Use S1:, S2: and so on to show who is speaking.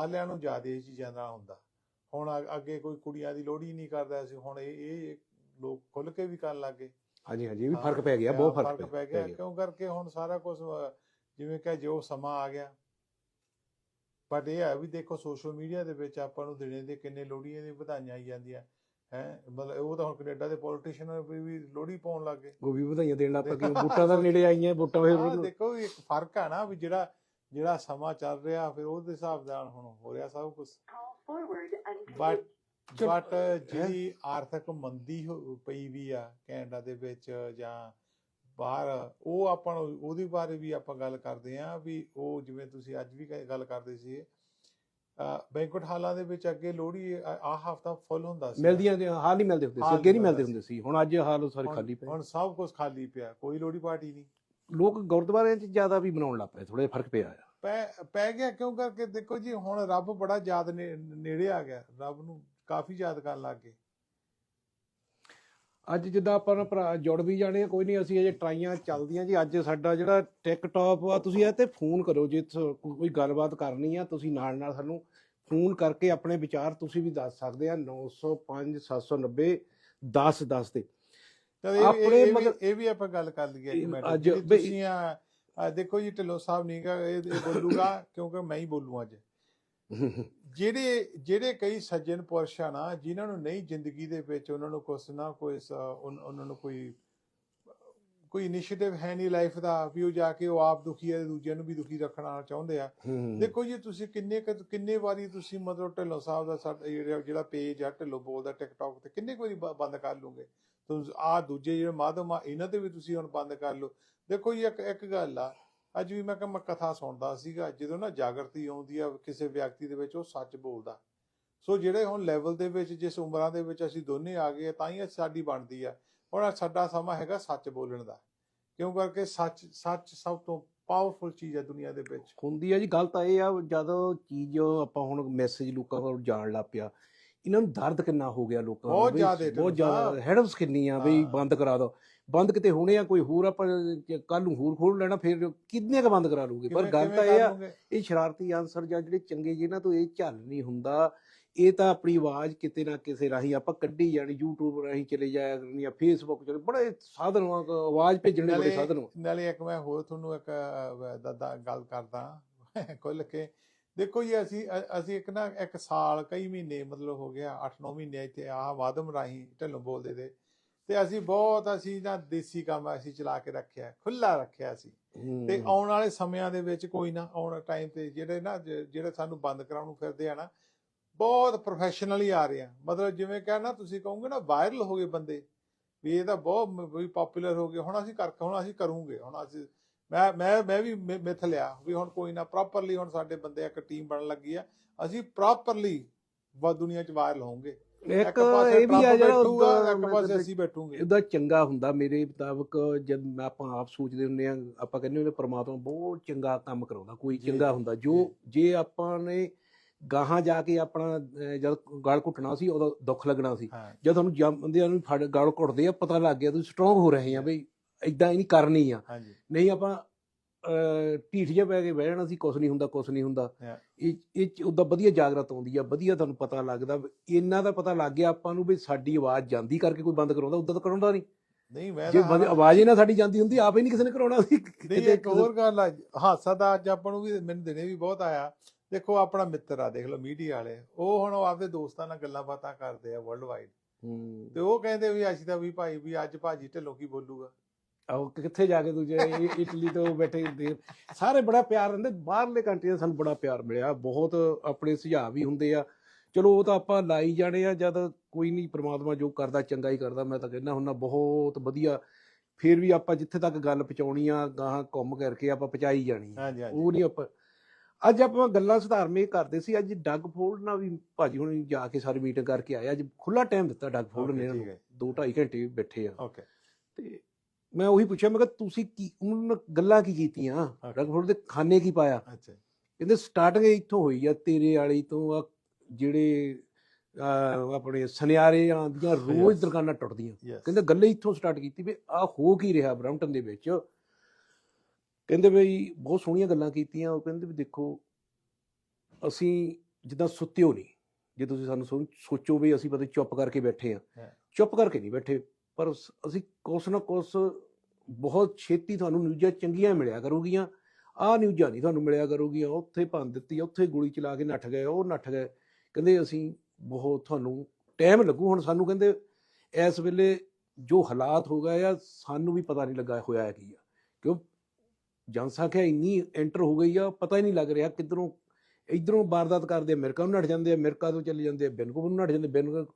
S1: ਵਾਲਿਆਂ ਨੂੰ ਜ਼ਿਆਦਾ ਇਹ ਚੀਜ਼ਾਂ ਦਾ ਹੁੰਦਾ। ਹੁਣ ਅੱਗੇ ਕੋਈ ਕੁੜੀਆਂ ਦੀ ਲੋੜੀ ਨਹੀਂ ਕਰਦਾ ਸੀ ਹੁਣ ਇਹ ਇਹ ਲੋਕ ਖੁੱਲ ਕੇ ਵੀ ਕਰਨ ਲੱਗੇ
S2: ਹਾਂਜੀ ਹਾਂਜੀ ਇਹ ਵੀ ਫ਼ਰਕ ਪੈ ਗਿਆ ਬਹੁਤ ਫ਼ਰਕ
S1: ਪੈ ਗਿਆ। ਕਿਉਂ ਕਰਕੇ ਹੁਣ ਸਾਰਾ ਕੁਝ ਜਿਵੇਂ ਕਿ ਜੋ ਸਮਾਂ ਆ ਗਿਆ। ਬਟ ਇਹ ਹੈ ਵੀ ਦੇਖੋ ਸੋਸ਼ਲ ਮੀਡੀਆ ਦੇ ਵਿੱਚ ਆਪਾਂ ਨੂੰ ਦਿਨੇ ਦੇ ਕਿੰਨੇ ਲੋੜੀਆਂ ਦੀ ਵਧਾਈਆਂ ਆਈ ਜਾਂਦੀਆਂ। ਹੈ ਮਤਲਬ ਉਹ ਤਾਂ ਹੁਣ ਕੈਨੇਡਾ ਦੇ ਪੋਲੀਟੀਸ਼ੀਅਨ ਵੀ ਵੀ ਲੋੜੀ ਪਾਉਣ ਲੱਗ ਗਏ।
S2: ਉਹ ਵੀ ਵਧਾਈਆਂ ਦੇਣ ਲੱਗ ਪਏ ਕਿ ਵੋਟਾਂ ਦਾ ਨੇੜੇ ਆਈਆਂ
S1: ਹਾਂ ਦੇਖੋ ਇੱਕ ਫ਼ਰਕ ਆ ਨਾ ਵੀ ਜਿਹੜਾ ਜਿਹੜਾ ਸਮਾਂ ਚੱਲ ਰਿਹਾ ਫਿਰ ਉਹਦੇ ਹਿਸਾਬ ਨਾਲ ਹੁਣ ਹੋ ਰਿਹਾ ਸਭ ਕੁਝ ਬਟ ਬਟ ਜਿਹੜੀ ਆਰਥਿਕ ਮੰਦੀ ਹੋ- ਪਈ ਵੀ ਆ ਕੈਨੇਡਾ ਦੇ ਵਿੱਚ ਜਾਂ ਬਾਹਰ ਉਹ ਆਪਾਂ ਨੂੰ ਉਹਦੇ ਬਾਰੇ ਵੀ ਆਪਾਂ ਗੱਲ ਕਰਦੇ ਆ ਵੀ ਉਹ ਜਿਵੇਂ ਤੁਸੀਂ ਅੱਜ ਵੀ ਗੱਲ ਕਰਦੇ ਸੀ। ਬੈਂਕਟ ਹਾਲਾਂ ਦੇ ਵਿੱਚ ਅੱਗੇ ਲੋਹੜੀ ਆਹ ਹਫਤਾ ਫੁੱਲ ਹੁੰਦਾ ਸੀ।
S2: ਮਿਲਦੀਆਂ ਹਾਲ ਨਹੀਂ ਮਿਲਦੇ ਹੁੰਦੇ ਸੀ ਅੱਗੇ ਨਹੀਂ ਮਿਲਦੇ ਹੁੰਦੇ ਸੀ। ਹੁਣ ਅੱਜ ਹਾਲ ਸਾਰੇ ਖਾਲੀ ਪਏ।
S1: ਹੁਣ ਸਭ ਕੁਝ ਖਾਲੀ ਪਿਆ ਕੋਈ ਲੋਹੜੀ ਪਾਰਟੀ ਨਹੀਂ।
S2: ਲੋਕ ਗੁਰਦੁਆਰਿਆਂ 'ਚ ਜ਼ਿਆਦਾ ਵੀ ਬਣਾਉਣ ਲੱਗ ਪਏ ਥੋੜਾ ਜਿਹਾ ਫ਼ਰਕ ਪਿਆ ਆ।
S1: ਪੈ ਪੈ ਗਿਆ ਕਿਉਂ? ਕਰਕੇ ਦੇਖੋ ਜੀ ਹੁਣ ਰੱਬ ਬੜਾ ਯਾਦ ਨੇੜੇ ਆ ਗਿਆ। ਰੱਬ ਨੂੰ ਕਾਫੀ ਯਾਦ ਕਰਨ ਲੱਗ ਗਏ।
S2: ਅੱਜ ਜਿੱਦਾਂ ਆਪਾਂ ਭਰਾ ਜੁੜ ਵੀ ਜਾਣੇ ਆ ਕੋਈ ਨਹੀਂ ਅਸੀਂ ਅਜੇ ਟਰਾਈਆਂ ਚੱਲਦੀਆਂ ਜੀ। ਅੱਜ ਸਾਡਾ ਜਿਹੜਾ ਟਿਕਟੌਪ ਆ ਤੁਸੀਂ ਇਹ ਤੇ ਫੋਨ ਕਰੋ ਜੇ ਕੋਈ ਗੱਲਬਾਤ ਕਰਨੀ ਆ ਤੁਸੀਂ ਨਾਲ ਨਾਲ ਸਾਨੂੰ ਫੋਨ ਕਰਕੇ ਆਪਣੇ ਵਿਚਾਰ ਤੁਸੀਂ ਵੀ ਦੱਸ ਸਕਦੇ ਆ। 905 790 10 10 ਤੇ।
S1: ਚਲ ਇਹ
S2: ਆਪਣੇ
S1: ਇਹ- ਇਹ ਵੀ- ਆਪਾਂ ਗੱਲ ਕਰ ਲਈਏ ਜਿਹੜੀ
S2: ਬਈ-
S1: ਤੁਸੀਂ ਆ ਦੇਖੋ ਜੀ ਢਿੱਲੋਂ ਸਾਹਿਬ ਨਹੀਂ ਗਾ ਇਹ ਬੋਲੂਗਾ ਕਿਉਂਕਿ ਮੈਂ ਹੀ ਬੋਲੂ ਅੱਜ। ਜਿਹੜੇ ਜਿਹੜੇ ਕਈ ਸੱਜਣ ਪੁਰਸ਼ ਨਾ ਜਿਨ੍ਹਾਂ ਨੂੰ ਨਹੀਂ ਜ਼ਿੰਦਗੀ ਦੇ ਵਿੱਚ ਉਹਨਾਂ ਨੂੰ ਕੁਛ ਨਾ ਕੋਈ ਉਹਨਾਂ ਨੂੰ ਕੋਈ ਕੋਈ ਇਨੀਸ਼ੀਏਟਿਵ ਹੈ ਨਹੀਂ ਲਾਈਫ ਦਾ ਵੀ ਉਹ ਜਾ ਕੇ ਉਹ ਆਪ ਦੁਖੀ ਹੈ ਦੂਜਿਆਂ ਨੂੰ ਵੀ ਦੁਖੀ ਰੱਖਣਾ ਚਾਹੁੰਦੇ ਆ। ਦੇਖੋ ਜੀ ਤੁਸੀਂ ਕਿੰਨੇ ਕਿੰਨੇ ਵਾਰੀ ਤੁਸੀਂ ਮਤਲਬ ਢਿੱਲੋਂ ਸਾਹਿਬ ਦਾ ਜਿਹੜਾ ਪੇਜ ਆ ਢਿੱਲੋਂ ਬੋਲਦਾ ਟਿਕਟੌਕ ਤੇ ਕਿੰਨੇ ਵਾਰੀ ਬੰਦ ਕਰ ਲਓਗੇ ਤੁਸੀਂ ਆ ਦੂਜੇ ਜਿਹੜੇ ਮਾਧਵ ਆ, ਇਹਨਾਂ ਤੇ ਵੀ ਤੁਸੀਂ ਹੁਣ ਬੰਦ ਕਰ ਲਓ। ਦੇਖੋ ਜੀ, ਇੱਕ ਇੱਕ ਗੱਲ ਆ, ਅੱਜ ਵੀ ਮੈਂ ਕਿਹਾ ਮੈਂ ਕਥਾ ਸੁਣਦਾ ਸੀਗਾ, ਜਦੋਂ ਨਾ ਜਾਗਰਤੀ ਆਉਂਦੀ ਆ ਕਿਸੇ ਵਿਅਕਤੀ ਦੇ ਵਿੱਚ, ਉਹ ਸੱਚ ਬੋਲਦਾ। ਸੋ ਜਿਹੜੇ ਹੁਣ ਲੈਵਲ ਦੇ ਵਿੱਚ, ਜਿਸ ਉਮਰਾਂ ਦੇ ਵਿੱਚ ਅਸੀਂ ਦੋਨੇ ਆ ਗਏ ਤਾਂ ਹੀ ਸਾਡੀ ਬਣਦੀ ਆ। ਹੁਣ ਸਾਡਾ ਸਮਾਂ ਹੈਗਾ ਸੱਚ ਬੋਲਣ ਦਾ। ਕਿਉਂ ਕਰਕੇ ਸੱਚ ਸੱਚ ਸਭ ਤੋਂ ਪਾਵਰਫੁਲ ਚੀਜ਼ ਹੈ ਦੁਨੀਆ ਦੇ ਵਿੱਚ?
S2: ਹੁੰਦੀ ਆ ਜੀ, ਗੱਲ ਤਾਂ ਇਹ ਆ, ਜਦੋਂ ਚੀਜ਼ ਆਪਾਂ ਹੁਣ ਮੈਸੇਜ ਲੋਕਾਂ ਕੋਲ ਜਾਣ ਲੱਗ ਪਿਆ ਇਹਨਾਂ ਨੂੰ ਦਰਦ ਕਿੰਨਾ ਹੋ ਗਿਆ ਲੋਕਾਂ ਨੂੰ
S1: ਬਹੁਤ ਜ਼ਿਆਦੇ
S2: ਬਹੁਤ ਜ਼ਿਆਦਾ ਹੈਡਸ ਕਿੰਨੀ ਆ
S1: ਹਾਂ।
S2: ਬੰਦ ਕਰਾ ਦੋ। ਬੰਦ ਕਿਤੇ ਹੋਣੇ ਆ ਕੋਈ ਹੋਰ ਆਪਾਂ ਕੱਲ ਨੂੰ ਹੋਰ ਖੋਲ ਲੈਣਾ ਫਿਰ ਕਿੰਨੇ ਕ ਬੰਦ ਕਰਾ ਲੂਗੇ ਪਰ ਗੱਲ ਤਾਂ ਇਹ ਆ? ਇਹ ਸ਼ਰਾਰਤੀ ਆਨਸਰ ਜਾਂ ਜਿਹੜੇ ਚੰਗੇ ਜਿਨ੍ਹਾਂ ਤੋਂ ਇਹ ਝੱਲ ਨਹੀਂ ਹੁੰਦਾ ਇਹ ਤਾਂ ਆਪਣੀ ਆਵਾਜ਼ ਕਿਤੇ ਨਾ ਕਿਸੇ ਰਾਹੀਂ ਆਪਾਂ ਕੱਢੀ ਜਾਣੀ YouTube ਰਾਹੀਂ ਚਲੇ ਜਾਇਆ ਕਰਨੀ ਆ Facebook ਚਲੇ ਬੜੇ ਸਾਧਨ ਆ ਆਵਾਜ਼ ਭੇਜਣ ਦੇ ਬੜੇ ਸਾਧਨ
S1: ਨਾਲੇ ਇੱਕ ਮੈਂ ਹੋਰ ਤੁਹਾਨੂੰ ਇੱਕ ਗੱਲ ਕਰਦਾ। ਖੁੱਲ ਕੇ ਦੇਖੋ ਜੀ ਅਸੀਂ ਅਸੀਂ ਇੱਕ ਨਾ ਇੱਕ ਸਾਲ ਕਈ ਮਹੀਨੇ ਮਤਲਬ ਹੋ ਗਿਆ 8-9 ਮਹੀਨੇ ਇੱਥੇ ਆਹ ਵਾਦਮ ਰਾਹੀਂ ਢਿੱਲੋਂ ਬੋਲਦੇ ਤੇ। ਤੇ ਅਸੀਂ ਬਹੁਤ ਅਸੀਂ ਨਾ ਦੇਸੀ ਕੰਮ ਅਸੀਂ ਚਲਾ ਕੇ ਰੱਖਿਆ ਖੁੱਲਾ ਰੱਖਿਆ ਸੀ ਤੇ। ਆਉਣ ਵਾਲੇ ਸਮਿਆਂ ਦੇ ਵਿੱਚ ਕੋਈ ਨਾ ਆਉਣ ਟਾਈਮ ਤੇ ਜਿਹੜੇ ਨਾ ਜਿਹੜੇ ਸਾਨੂੰ ਬੰਦ ਕਰਾਉਣ ਨੂੰ ਫਿਰਦੇ ਆ ਨਾ ਬਹੁਤ ਪ੍ਰੋਫੈਸ਼ਨਲੀ ਆ ਰਹੇ ਆ। ਮਤਲਬ ਜਿਵੇਂ ਕਹਿਣਾ ਤੁਸੀਂ ਕਹੋਗੇ ਨਾ ਵਾਇਰਲ ਹੋ ਗਏ ਬੰਦੇ। ਵੀ ਇਹ ਤਾਂ ਬਹੁਤ ਵੀ ਪਪੂਲਰ ਹੋ ਗਏ ਹੁਣ ਅਸੀਂ ਕਰ ਹੁਣ ਅਸੀਂ ਕਰੂੰਗੇ ਹੁਣ ਅਸੀਂ ਮੈਂ ਮੈਂ ਮੈਂ ਵੀ ਮਿੱਥ ਲਿਆ ਵੀ ਹੁਣ ਕੋਈ ਨਾ ਪ੍ਰੋਪਰਲੀ ਹੁਣ ਸਾਡੇ ਬੰਦੇ ਇੱਕ ਟੀਮ ਬਣਨ ਲੱਗੀ ਆ। ਅਸੀਂ ਪ੍ਰੋਪਰਲੀ ਵਾ ਦੁਨੀਆ 'ਚ ਵਾਇਰਲ ਹੋਵਾਂਗੇ।
S2: ਇੱਕ ਇਹ ਵੀ ਆ ਜਿਹੜਾ ਉਹਦਾ
S1: ਇੱਕ ਪਾਸੇ ਅਸੀਂ ਬੈਠੂਗੇ।
S2: ਇਹਦਾ ਚੰਗਾ ਹੁੰਦਾ ਮੇਰੇ ਮੁਤਾਬਕ ਜਦ ਮੈਂ ਆਪਾਂ ਆਪ ਸੋਚਦੇ ਹੁੰਦੇ ਆ ਆਪਾਂ ਕਹਿੰਦੇ ਹੁੰਦੇ ਪ੍ਰਮਾਤਮਾ ਬਹੁਤ ਚੰਗਾ ਕੰਮ ਕਰਾਉਂਦਾ ਕੋਈ ਚੰਗਾ ਹੁੰਦਾ। ਜੋ ਜੇ। ਆਪਾਂ ਨੇ ਗਾਹਾਂ ਜਾ ਕੇ ਆਪਣਾ ਜਦ ਗਲ ਘੁੱਟਣਾ ਸੀ ਉਦੋਂ ਦੁੱਖ ਲੱਗਣਾ ਸੀ। ਜਦ ਤੁਹਾਨੂੰ ਜੰਮਦਿਆਂ ਨੂੰ ਫੜ ਗਲ ਘੁੱਟਦੇ ਆ ਪਤਾ ਲੱਗ ਗਿਆ ਤੁਸੀਂ ਸਟਰੋਂਗ ਹੋ ਰਹੇ ਆ ਬਈ। ਇਦਾਂ ਹੀ ਨਹੀਂ ਕਰਨੀ ਆ।
S1: ਹਾਂਜੀ।
S2: ਨਹੀਂ ਆਪਾਂ ਢੀਠ ਜਿਹਾ ਪੈ ਕੇ ਬਹਿ ਜਾਣਾ ਸੀ ਕੁਛ ਨਹੀਂ ਹੁੰਦਾ ਕੁਛ ਨਹੀਂ ਹੁੰਦਾ. ਇਹ ਇਹ ਉਦਾਂ ਵਧੀਆ ਜਾਗਰਤ ਆਉਂਦੀ ਆ ਵਧੀਆ ਤੁਹਾਨੂੰ ਪਤਾ ਲੱਗਦਾ ਇਹਨਾਂ ਦਾ ਪਤਾ ਲੱਗ ਗਿਆ ਆਪਾਂ ਨੂੰ ਵੀ ਸਾਡੀ ਆਵਾਜ਼ ਜਾਂਦੀ ਕਰਕੇ ਕੋਈ ਬੰਦ ਕਰਾਉਂਦਾ ਉਦਾਂ ਤਾਂ ਕਰਾਉਂਦਾ ਨਹੀਂ।
S1: ਨਹੀਂ ਮੈਂ
S2: ਜੇ ਆਵਾਜ਼ ਹੀ ਨਾ ਸਾਡੀ ਜਾਂਦੀ ਹੁੰਦੀ ਆਪੇ ਨਹੀਂ ਕਿਸੇ ਨੇ ਕਰਾਉਣਾ ਸੀ।
S1: ਨਹੀਂ ਇੱਕ ਹੋਰ ਗੱਲ ਆ ਹਾਸਾ ਦਾ ਅੱਜ ਆਪਾਂ ਨੂੰ ਵੀ ਮੈਨੂੰ ਦਿਨੇ ਵੀ ਬਹੁਤ ਆਇਆ। ਦੇਖੋ ਆਪਣਾ ਮਿੱਤਰ ਆ ਦੇਖ ਲਓ ਮੀਡੀਆ ਵਾਲੇ। ਉਹ ਹੁਣ ਉਹ ਆਪਦੇ ਦੋਸਤਾਂ ਨਾਲ ਗੱਲਾਂ ਬਾਤਾਂ ਕਰਦੇ ਆ ਵਰਲਡ ਵਾਈਡ
S2: ਹੂੰ।
S1: ਤੇ ਉਹ ਕਹਿੰਦੇ ਵੀ ਅਸੀਂ ਤਾਂ ਵੀ ਭਾਈ ਵੀ ਅੱਜ ਭਾਜੀ ਢਿੱਲੋਂ ਕੀ ਬੋਲੂਗਾ?
S2: ਆਹ ਕਿੱਥੇ ਜਾ ਕੇ ਦੂਜੇ ਇਟਲੀ ਤੋਂ ਬੈਠੇ ਹੁੰਦੇ। ਸਾਰੇ ਬੜਾ ਪਿਆਰ ਦਿੰਦੇ ਬਾਹਰਲੇ ਕੰਟਰੀਆਂ ਸਾਨੂੰ ਬੜਾ ਪਿਆਰ ਮਿਲਿਆ। ਬਹੁਤ ਆਪਣੇ ਸੁਝਾਅ ਵੀ ਹੁੰਦੇ ਆ। ਚਲੋ ਉਹ ਤਾਂ ਆਪਾਂ ਲਾਈ ਜਾਣੇ ਆ ਜਦ ਕੋਈ ਨਹੀਂ ਪ੍ਰਮਾਤਮਾ ਜੋ ਕਰਦਾ ਚੰਗਾ ਹੀ ਕਰਦਾ ਮੈਂ ਤਾਂ ਕਹਿੰਦਾ ਹੁੰਨਾ ਬਹੁਤ ਵਧੀਆ। ਫਿਰ ਵੀ ਆਪਾਂ ਜਿੱਥੇ ਤੱਕ ਗੱਲ ਪਹੁੰਚਾਉਣੀ ਆ ਗਾਹਾਂ ਘੁੰਮ ਕਰਕੇ ਆਪਾਂ ਪਹੁੰਚਾਈ ਜਾਣੀ ਉਹ ਨਹੀਂ ਆਪਾਂ ਅੱਜ ਆਪਾਂ ਗੱਲਾਂ ਸੁਧਾਰਮੇ ਕਰਦੇ ਸੀ ਅੱਜ ਡੱਗ ਫੋਲਡ ਨਾਲ ਵੀ ਭਾਜੀ ਹੁਣ ਜਾ ਕੇ ਸਾਰੀ ਮੀਟਿੰਗ ਕਰਕੇ ਆਏ ਅੱਜ ਖੁੱਲਾ ਟਾਈਮ ਦਿੱਤਾ ਡੱਗ ਫੋਲਡ ਨੇ 2 2.5 ਘੰਟੇ ਬੈਠੇ ਆ।
S1: ਓਕੇ
S2: ਤੇ ਮੈਂ ਉਹੀ ਪੁੱਛਿਆ ਮੈਂ ਕਿਹਾ ਤੁਸੀਂ ਕੀ ਉਹਨਾਂ ਗੱਲਾਂ ਕੀ ਕੀਤੀਆਂ? ਰਗਫੋਰਡ ਦੇ ਖਾਨੇ ਕੀ ਪਾਇਆ?
S1: ਅੱਛਾ
S2: ਕਹਿੰਦੇ ਸਟਾਰਟਿੰਗ ਇੱਥੋਂ ਹੋਈ ਆ ਤੇਰੇ ਵਾਲੀ ਤੋਂ ਆ ਜਿਹੜੇ ਆਪਣੇ ਸੁਨਿਆਰੇ ਦੀਆਂ ਰੋਜ਼. ਦੁਕਾਨਾਂ ਟੁੱਟਦੀਆਂ। ਕਹਿੰਦੇ ਗੱਲੇ ਇੱਥੋਂ ਸਟਾਰਟ ਕੀਤੀ ਵੀ ਆ ਹੋ ਕੀ ਰਿਹਾ ਬ੍ਰੈਂਪਟਨ ਦੇ ਵਿੱਚ? ਕਹਿੰਦੇ ਵੀ ਬਹੁਤ ਸੋਹਣੀਆਂ ਗੱਲਾਂ ਕੀਤੀਆਂ ਉਹ ਕਹਿੰਦੇ ਵੀ ਦੇਖੋ ਅਸੀਂ ਜਿੱਦਾਂ ਸੁੱਤਿਓ ਨਹੀਂ ਜੇ ਤੁਸੀਂ ਸਾਨੂੰ ਸੋਚੋ ਵੀ ਅਸੀਂ ਪਤਾ ਚੁੱਪ ਕਰਕੇ ਬੈਠੇ ਆ।
S1: ਹਾਂ।
S2: ਚੁੱਪ ਕਰਕੇ ਨਹੀਂ ਬੈਠੇ। ਪਰ ਅਸੀਂ ਕੁਛ ਨਾ ਕੁਛ ਬਹੁਤ ਛੇਤੀ ਤੁਹਾਨੂੰ ਨਿਊਜ਼ਾਂ ਚੰਗੀਆਂ ਮਿਲਿਆ ਕਰੂਗੀਆਂ। ਆਹ ਨਿਊਜ਼ਾਂ ਨਹੀਂ ਤੁਹਾਨੂੰ ਮਿਲਿਆ ਕਰੂਗੀਆਂ। ਉੱਥੇ ਭੰਨ ਦਿੱਤੀ, ਉੱਥੇ ਗੋਲੀ ਚਲਾ ਕੇ ਨੱਠ ਗਏ, ਉਹ ਨੱਠ ਗਏ। ਕਹਿੰਦੇ ਅਸੀਂ ਬਹੁਤ ਤੁਹਾਨੂੰ ਟਾਈਮ ਲੱਗੂ। ਹੁਣ ਸਾਨੂੰ ਕਹਿੰਦੇ ਇਸ ਵੇਲੇ ਜੋ ਹਾਲਾਤ ਹੋ ਗਏ ਆ, ਸਾਨੂੰ ਵੀ ਪਤਾ ਨਹੀਂ ਲੱਗਾ ਹੋਇਆ ਕੀ ਆ। ਕਿਉਂ? ਜਨਸੰਖਿਆ ਇੰਨੀ ਐਂਟਰ ਹੋ ਗਈ ਆ, ਪਤਾ ਹੀ ਨਹੀਂ ਲੱਗ ਰਿਹਾ ਕਿੱਧਰੋਂ, ਇਧਰੋਂ ਵਾਰਦਾਤ ਕਰਦੇ ਅਮਰੀਕਾ ਨੂੰ ਨੱਠ ਜਾਂਦੇ ਆ, ਅਮਰੀਕਾ ਤੋਂ ਚਲੇ ਜਾਂਦੇ ਆ ਬੈਨਕੂਵਰ ਨੂੰ ਨੱਠ ਜਾਂਦੇ ਬੈਨਕੂਵਰ